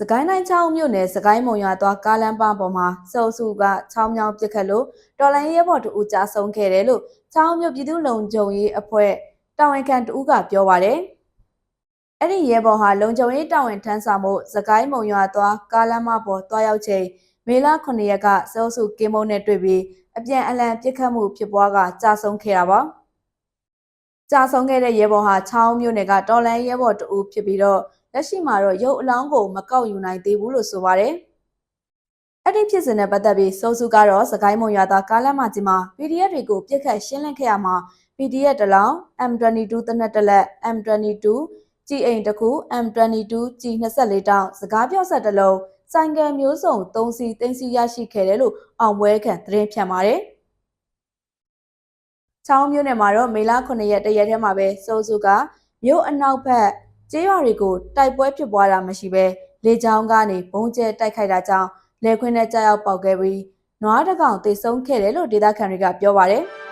စကိုင်းတိုင်းချောင်းမြို့နယ်စကိုင်းမုံရွာသွားကားလမ်းပပေါ်မှာစုပ်စုကချောင်းမြောင်းပစ်ခတ်လို့တော်လိုင်းရဲဘော်တူကြားဆုံးခဲ့တယ်လို့ချောင်းမြို့ပြည်သူ့လုံခြုံရေးအဖွဲ့တာဝန်ခံတူကပြောပါတယ်။အဲ့ဒီရဲဘော်ဟာလုံခြုံရေးတာဝန်ထမ်းဆောင်မှုစကိုင်းမုံရွာသွားကားလမ်းမပေါ်တွားရောက်ချိန်မေလ9ရက်ကစုပ်စုကင်းမုံနဲ့တွေ့ပြီးအပြန်အလှန်ပစ်ခတ်မှုဖြစ်ပွားကကြားဆုံးခဲ့တာပါ။ကြာဆုံးခဲ့တဲ့ရဲဘော်ဟာချောင်းမြို့နယ်ကတော်လန်ရဲဘော်တူဖြစ်ပြီးတော့ လက်ရှိမှာတော့ရုပ်အလောင်းကိုမကောက်ယူနိုင်သေးဘူးလို့ဆိုပါတယ်။အဲ့ဒီဖြစ်စဉ်နဲ့ပတ်သက်ပြီးစိုးစုကတော့စကိုင်းမုံရွာသားကားလမ်းမကြီးမှာ PDF တွေကိုပြစ်ခတ်ရှင်းလင်းခဲ့ရမှာ PDF တလောင် M22 တနက်တလက် M22 ကြည်အိမ်တစ်ခု M22 ကြည်24တောင်စကားပြောဆက်တစ်လုံးဆိုင်ကယ်မျိုးစုံ3စီးတင်စီရရှိခဲ့တယ်လို့အောင်ပွဲခံသတင်းဖြန့်ပါတယ်။ချောင်းမြို့နယ်မှာတော့မေလ9ရက်တရက်ထဲမှာပဲစိုးစုကမြို့အနောက်ဘက် ကျေးရွာတွေကိုတိုက်ပွဲဖြစ်ပွားတာမရှိဘဲလေကြောင်းကနေဘုံကျဲတိုက်ခိုက်တာကြောင့်လေခွင်းနဲ့ကြားရောက်ပေါက်ခဲ့ပြီးနွားတကောင်တိတ်ဆုံးခဲ့တယ်လို့ဒေသခံတွေကပြောပါတယ်။